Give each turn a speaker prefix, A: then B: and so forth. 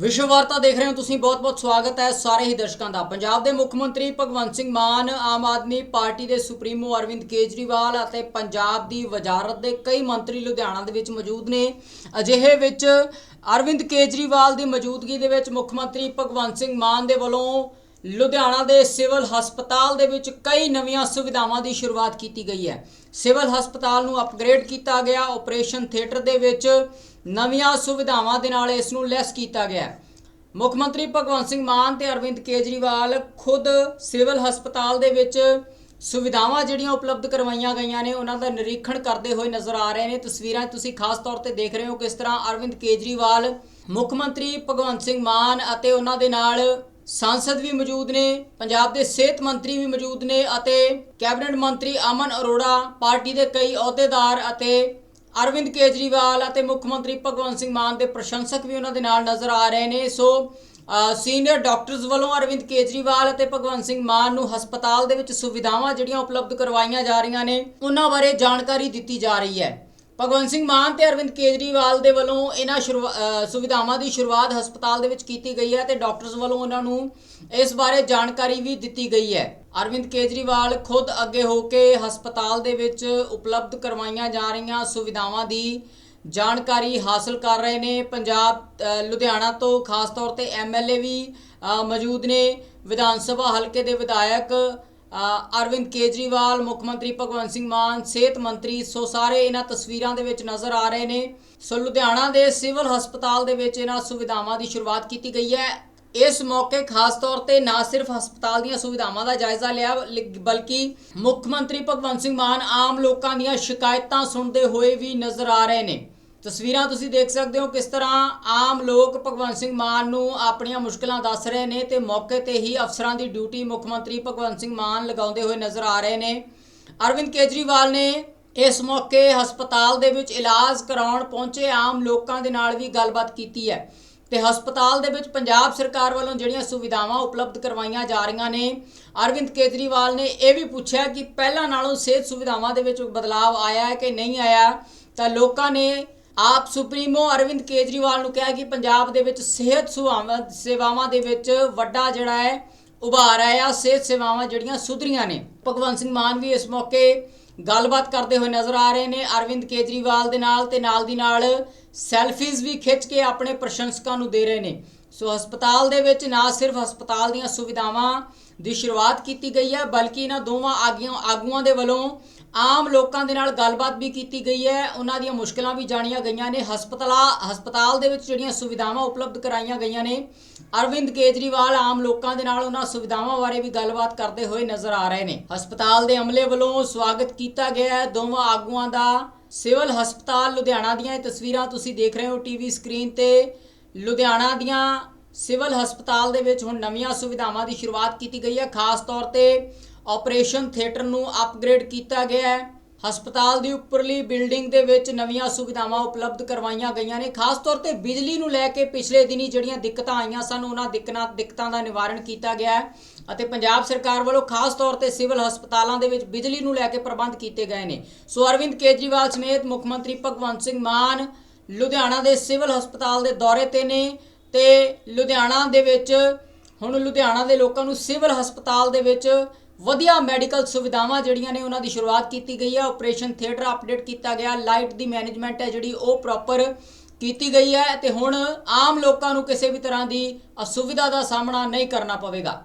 A: ਵਿਸ਼ਵ ਵਾਰਤਾ ਦੇਖ ਰਹੇ ਹੋ ਤੁਸੀਂ, ਬਹੁਤ-ਬਹੁਤ ਸਵਾਗਤ ਹੈ ਸਾਰੇ ਹੀ ਦਰਸ਼ਕਾਂ ਦਾ। ਪੰਜਾਬ ਦੇ ਮੁੱਖ ਮੰਤਰੀ ਭਗਵੰਤ ਸਿੰਘ ਮਾਨ, ਆਮ ਆਦਮੀ ਪਾਰਟੀ ਦੇ ਸੁਪਰੀਮੋ ਅਰਵਿੰਦ ਕੇਜਰੀਵਾਲ ਅਤੇ ਪੰਜਾਬ ਦੀ ਵਜ਼ਾਰਤ ਦੇ ਕਈ ਮੰਤਰੀ ਲੁਧਿਆਣਾ ਦੇ ਵਿੱਚ ਮੌਜੂਦ ਨੇ। ਅਜਿਹੇ ਵਿੱਚ ਅਰਵਿੰਦ ਕੇਜਰੀਵਾਲ ਦੀ ਮੌਜੂਦਗੀ ਦੇ ਵਿੱਚ ਮੁੱਖ ਮੰਤਰੀ ਭਗਵੰਤ ਸਿੰਘ ਮਾਨ ਦੇ ਵੱਲੋਂ ਲੁਧਿਆਣਾ ਦੇ ਸਿਵਲ ਹਸਪਤਾਲ ਦੇ ਵਿੱਚ ਕਈ ਨਵੀਆਂ ਸੁਵਿਧਾਵਾਂ ਦੀ ਸ਼ੁਰੂਆਤ ਕੀਤੀ ਗਈ ਹੈ। ਸਿਵਲ ਹਸਪਤਾਲ ਨੂੰ ਅਪਗ੍ਰੇਡ ਕੀਤਾ ਗਿਆ। ਆਪਰੇਸ਼ਨ ਥੀਏਟਰ ਦੇ ਵਿੱਚ ਨਵੀਆਂ ਸੁਵਿਧਾਵਾਂ ਦੇ ਨਾਲ ਇਸ ਨੂੰ ਲੈਸ ਕੀਤਾ ਗਿਆ ਹੈ। ਮੁੱਖ ਮੰਤਰੀ ਭਗਵੰਤ ਸਿੰਘ ਮਾਨ ਤੇ ਅਰਵਿੰਦ ਕੇਜਰੀਵਾਲ ਖੁਦ ਸਿਵਲ ਹਸਪਤਾਲ ਦੇ ਵਿੱਚ ਸੁਵਿਧਾਵਾਂ ਜਿਹੜੀਆਂ ਉਪਲਬਧ ਕਰਵਾਈਆਂ ਗਈਆਂ ਨੇ, ਉਹਨਾਂ ਦਾ ਨਿਰੀਖਣ ਕਰਦੇ ਹੋਏ ਨਜ਼ਰ ਆ ਰਹੇ ਨੇ। ਤਸਵੀਰਾਂ ਤੁਸੀਂ ਖਾਸ ਤੌਰ ਤੇ ਦੇਖ ਰਹੇ ਹੋ ਕਿਸ ਤਰ੍ਹਾਂ ਅਰਵਿੰਦ ਕੇਜਰੀਵਾਲ, ਮੁੱਖ ਮੰਤਰੀ ਭਗਵੰਤ ਸਿੰਘ ਮਾਨ ਅਤੇ ਉਹਨਾਂ ਦੇ ਨਾਲ ਸਾਂਸਦ ਵੀ ਮੌਜੂਦ ਨੇ ਪੰਜਾਬ ਦੇ ਸਿਹਤ ਮੰਤਰੀ ਵੀ ਮੌਜੂਦ ਨੇ ਅਤੇ ਕੈਬਨਿਟ ਮੰਤਰੀ ਅਮਨ ਅਰੋੜਾ ਪਾਰਟੀ ਦੇ ਕਈ ਅਹੁਦੇਦਾਰ ਅਤੇ ਅਰਵਿੰਦ ਕੇਜਰੀਵਾਲ ਅਤੇ ਮੁੱਖ ਮੰਤਰੀ ਭਗਵੰਤ ਸਿੰਘ ਮਾਨ ਦੇ ਪ੍ਰਸ਼ੰਸਕ ਵੀ ਉਹਨਾਂ ਦੇ ਨਾਲ ਨਜ਼ਰ ਆ ਰਹੇ ਨੇ ਸੋ ਸੀਨੀਅਰ ਡਾਕਟਰਸ ਵੱਲੋਂ ਅਰਵਿੰਦ ਕੇਜਰੀਵਾਲ ਅਤੇ ਭਗਵੰਤ ਸਿੰਘ ਮਾਨ ਨੂੰ ਹਸਪਤਾਲ ਦੇ ਵਿੱਚ ਸੁਵਿਧਾਵਾਂ ਜਿਹੜੀਆਂ ਉਪਲਬਧ ਕਰਵਾਈਆਂ ਜਾ ਰਹੀਆਂ ਨੇ ਉਹਨਾਂ ਬਾਰੇ ਜਾਣਕਾਰੀ ਦਿੱਤੀ ਜਾ ਰਹੀ ਹੈ ਭਗਵੰਤ ਸਿੰਘ ਮਾਨ ਤੇ ਅਰਵਿੰਦ ਕੇਜਰੀਵਾਲ ਦੇ ਵੱਲੋਂ ਇਹਨਾਂ ਸ਼ੁਰੂਆ- ਸੁਵਿਧਾਵਾਂ ਦੀ ਸ਼ੁਰੂਆਤ ਹਸਪਤਾਲ ਦੇ ਵਿੱਚ ਕੀਤੀ ਗਈ ਹੈ ਤੇ ਡਾਕਟਰਸ ਵੱਲੋਂ ਉਹਨਾਂ ਨੂੰ ਇਸ ਬਾਰੇ ਜਾਣਕਾਰੀ ਵੀ ਦਿੱਤੀ ਗਈ ਹੈ। ਅਰਵਿੰਦ ਕੇਜਰੀਵਾਲ ਖੁਦ ਅੱਗੇ ਹੋ ਕੇ ਹਸਪਤਾਲ ਦੇ ਵਿੱਚ ਉਪਲਬਧ ਕਰਵਾਈਆਂ ਜਾ ਰਹੀਆਂ ਸੁਵਿਧਾਵਾਂ ਦੀ ਜਾਣਕਾਰੀ ਹਾਸਲ ਕਰ ਰਹੇ ਨੇ। ਪੰਜਾਬ ਲੁਧਿਆਣਾ ਤੋਂ ਖਾਸ ਤੌਰ ਤੇ ਐਮਐਲਏ ਵੀ ਮੌਜੂਦ ਨੇ। ਵਿਧਾਨ ਸਭਾ ਹਲਕੇ ਦੇ ਵਿਧਾਇਕ ਅਰਵਿੰਦ ਕੇਜਰੀਵਾਲ, ਮੁੱਖ ਮੰਤਰੀ ਭਗਵੰਤ ਸਿੰਘ ਮਾਨ, ਸਿਹਤ ਮੰਤਰੀ, ਸੋ ਸਾਰੇ ਇਹਨਾਂ ਤਸਵੀਰਾਂ ਦੇ ਵਿੱਚ ਨਜ਼ਰ ਆ ਰਹੇ ਨੇ। ਸੋ ਲੁਧਿਆਣਾ ਦੇ ਸਿਵਲ ਹਸਪਤਾਲ ਦੇ ਵਿੱਚ ਇਹਨਾਂ ਸੁਵਿਧਾਵਾਂ ਦੀ ਸ਼ੁਰੂਆਤ ਕੀਤੀ ਗਈ ਹੈ। ਇਸ ਮੌਕੇ ਖਾਸ ਤੌਰ ਤੇ ਨਾ ਸਿਰਫ ਹਸਪਤਾਲ ਦੀਆਂ ਸੁਵਿਧਾਵਾਂ ਦਾ ਜਾਇਜ਼ਾ ਲਿਆ, ਲਿ- ਬਲਕਿ ਮੁੱਖ ਮੰਤਰੀ ਭਗਵੰਤ ਸਿੰਘ ਮਾਨ ਆਮ ਲੋਕਾਂ ਦੀਆਂ ਸ਼ਿਕਾਇਤਾਂ ਸੁਣਦੇ ਹੋਏ ਵੀ ਨਜ਼ਰ ਆ ਰਹੇ ਨੇ। ਤਸਵੀਰਾਂ ਤੁਸੀਂ ਦੇਖ ਸਕਦੇ ਹੋ ਕਿਸ ਤਰ੍ਹਾਂ ਆਮ ਲੋਕ ਭਗਵੰਤ ਸਿੰਘ ਮਾਨ ਨੂੰ ਆਪਣੀਆਂ ਮੁਸ਼ਕਲਾਂ ਦੱਸ ਰਹੇ ਨੇ ਤੇ ਮੌਕੇ ਤੇ ਹੀ ਅਫਸਰਾਂ ਦੀ ਡਿਊਟੀ ਮੁੱਖ ਮੰਤਰੀ ਭਗਵੰਤ ਸਿੰਘ ਮਾਨ ਲਗਾਉਂਦੇ ਹੋਏ ਨਜ਼ਰ ਆ ਰਹੇ ਨੇ। ਅਰਵਿੰਦ ਕੇਜਰੀਵਾਲ ਨੇ ਇਸ ਮੌਕੇ ਹਸਪਤਾਲ ਦੇ ਵਿੱਚ ਇਲਾਜ ਕਰਾਉਣ ਪਹੁੰਚੇ ਆਮ ਲੋਕਾਂ ਦੇ ਨਾਲ ਵੀ ਗੱਲਬਾਤ ਕੀਤੀ ਹੈ ਤੇ ਹਸਪਤਾਲ ਦੇ ਵਿੱਚ ਪੰਜਾਬ ਸਰਕਾਰ ਵੱਲੋਂ ਜਿਹੜੀਆਂ ਸੁਵਿਧਾਵਾਂ ਉਪਲਬਧ ਕਰਵਾਈਆਂ ਜਾ ਰਹੀਆਂ ਨੇ, ਅਰਵਿੰਦ ਕੇਜਰੀਵਾਲ ਨੇ ਇਹ ਵੀ ਪੁੱਛਿਆ ਕਿ ਪਹਿਲਾਂ ਨਾਲੋਂ ਸਿਹਤ ਸੁਵਿਧਾਵਾਂ ਦੇ ਵਿੱਚ ਬਦਲਾਅ ਆਇਆ ਹੈ ਕਿ ਨਹੀਂ ਆਇਆ? ਤਾਂ ਲੋਕਾਂ ਨੇ ਆਪ ਸੁਪਰੀਮੋ ਅਰਵਿੰਦ ਕੇਜਰੀਵਾਲ ਨੂੰ ਕਿਹਾ ਕਿ ਪੰਜਾਬ ਦੇ ਵਿੱਚ ਸਿਹਤ ਸੁਆਵਾਂ ਸੇਵਾਵਾਂ ਦੇ ਵਿੱਚ ਵੱਡਾ ਜਿਹੜਾ ਹੈ, ਉਭਾਰ ਆਇਆ। ਸਿਹਤ ਸੇਵਾਵਾਂ ਜਿਹੜੀਆਂ ਸੁਧਰੀਆਂ ਨੇ। ਭਗਵੰਤ ਸਿੰਘ ਮਾਨ ਵੀ ਇਸ ਮੌਕੇ ਗੱਲਬਾਤ ਕਰਦੇ ਹੋਏ ਨਜ਼ਰ ਆ ਰਹੇ ਨੇ। ਅਰਵਿੰਦ ਕੇਜਰੀਵਾਲ ਦੇ ਨਾਲ ਤੇ ਨਾਲ ਦੀ ਨਾਲ ਸੈਲਫੀਜ਼ ਵੀ ਖਿੱਚ ਕੇ ਆਪਣੇ ਪ੍ਰਸ਼ੰਸਕਾਂ ਨੂੰ ਦੇ ਰਹੇ ਨੇ। ਸੋ ਹਸਪਤਾਲ ਦੇ ਵਿੱਚ ਨਾ ਸਿਰਫ ਹਸਪਤਾਲ ਦੀਆਂ ਸੁਵਿਧਾਵਾਂ ਦੀ ਸ਼ੁਰੂਆਤ ਕੀਤੀ ਗਈ ਹੈ, ਬਲਕਿ ਇਹਨਾਂ ਦੋਵਾਂ ਆਗੀਆਂ ਆਗੂਆਂ ਦੇ ਵੱਲੋਂ ਆਮ ਲੋਕਾਂ ਦੇ ਨਾਲ ਗੱਲਬਾਤ ਵੀ ਕੀਤੀ ਗਈ ਹੈ। ਉਹਨਾਂ ਦੀਆਂ ਮੁਸ਼ਕਲਾਂ ਵੀ ਜਾਣੀਆਂ ਗਈਆਂ ਨੇ। ਹਸਪਤਾਲਾਂ, ਹਸਪਤਾਲ ਦੇ ਵਿੱਚ ਜਿਹੜੀਆਂ ਸੁਵਿਧਾਵਾਂ ਉਪਲਬਧ ਕਰਾਈਆਂ ਗਈਆਂ ਨੇ। ਅਰਵਿੰਦ ਕੇਜਰੀਵਾਲ ਆਮ ਲੋਕਾਂ ਦੇ ਨਾਲ ਉਹਨਾਂ ਸੁਵਿਧਾਵਾਂ ਬਾਰੇ ਵੀ ਗੱਲਬਾਤ ਕਰਦੇ ਹੋਏ ਨਜ਼ਰ ਆ ਰਹੇ ਨੇ। ਹਸਪਤਾਲ ਦੇ ਅਮਲੇ ਵੱਲੋਂ ਸਵਾਗਤ ਕੀਤਾ ਗਿਆ ਹੈ। ਦੋਵਾਂ ਆਗੂਆਂ ਦਾ ਸਿਵਲ ਹਸਪਤਾਲ ਲੁਧਿਆਣਾ ਦੀਆਂ ਇਹ ਤਸਵੀਰਾਂ ਤੁਸੀਂ ਦੇਖ ਰਹੇ ਹੋ ਟੀਵੀ ਸਕਰੀਨ ਤੇ। ਲੁਧਿਆਣਾ ਦੀਆਂ ਸਿਵਲ ਹਸਪਤਾਲ ਦੇ ਵਿੱਚ ਹੁਣ ਨਵੀਆਂ ਸੁਵਿਧਾਵਾਂ ਦੀ ਸ਼ੁਰੂਆਤ ਕੀਤੀ ਗਈ ਹੈ। ਖਾਸ ਤੌਰ ਤੇ ਆਪਰੇਸ਼ਨ ਥੀਏਟਰ ਨੂੰ ਅਪਗ੍ਰੇਡ ਕੀਤਾ ਗਿਆ ਹੈ। ਹਸਪਤਾਲ ਦੀ ਉੱਪਰਲੀ ਬਿਲਡਿੰਗ ਦੇ ਵਿੱਚ ਨਵੀਆਂ ਸੁਵਿਧਾਵਾਂ ਉਪਲਬਧ ਕਰਵਾਈਆਂ ਗਈਆਂ ਨੇ। ਖਾਸ ਤੌਰ ਤੇ ਬਿਜਲੀ ਨੂੰ ਲੈ ਕੇ ਪਿਛਲੇ ਦਿਨੀ ਜਿਹੜੀਆਂ ਦਿੱਕਤਾਂ ਆਈਆਂ ਸਨ, ਉਹਨਾਂ ਦਿੱਕਤਾਂ ਦਿੱਕਤਾਂ ਦਾ ਨਿਵਾਰਨ ਕੀਤਾ ਗਿਆ ਹੈ ਅਤੇ ਪੰਜਾਬ ਸਰਕਾਰ ਵੱਲੋਂ ਖਾਸ ਤੌਰ ਤੇ ਸਿਵਲ ਹਸਪਤਾਲਾਂ ਦੇ ਵਿੱਚ ਬਿਜਲੀ ਨੂੰ ਲੈ ਕੇ ਪ੍ਰਬੰਧ ਕੀਤੇ ਗਏ ਨੇ। ਸੋ ਅਰਵਿੰਦ ਕੇਜਰੀਵਾਲ ਸਮੇਤ ਮੁੱਖ ਮੰਤਰੀ ਭਗਵੰਤ ਸਿੰਘ ਮਾਨ ਲੁਧਿਆਣਾ ਦੇ ਸਿਵਲ ਹਸਪਤਾਲ ਦੇ ਦੌਰੇ ਤੇ ਨੇ ਤੇ ਲੁਧਿਆਣਾ ਦੇ ਵਿੱਚ ਹੁਣ ਲੁਧਿਆਣਾ ਦੇ ਲੋਕਾਂ ਨੂੰ ਸਿਵਲ ਹਸਪਤਾਲ ਦੇ ਵਿੱਚ ਵਧੀਆ ਮੈਡੀਕਲ ਸੁਵਿਧਾਵਾਂ ਜਿਹੜੀਆਂ ਨੇ ਉਹਨਾਂ ਦੀ ਸ਼ੁਰੂਆਤ ਕੀਤੀ ਗਈ ਹੈ। ਆਪਰੇਸ਼ਨ ਥੀਏਟਰ ਅਪਡੇਟ ਕੀਤਾ ਗਿਆ। ਲਾਈਟ ਦੀ ਮੈਨੇਜਮੈਂਟ ਹੈ ਜਿਹੜੀ ਉਹ ਪ੍ਰੋਪਰ ਕੀਤੀ ਗਈ ਹੈ ਤੇ ਹੁਣ ਆਮ ਲੋਕਾਂ ਨੂੰ ਕਿਸੇ ਵੀ ਤਰ੍ਹਾਂ ਦੀ ਅਸੁਵਿਧਾ ਦਾ ਸਾਹਮਣਾ ਨਹੀਂ ਕਰਨਾ ਪਵੇਗਾ।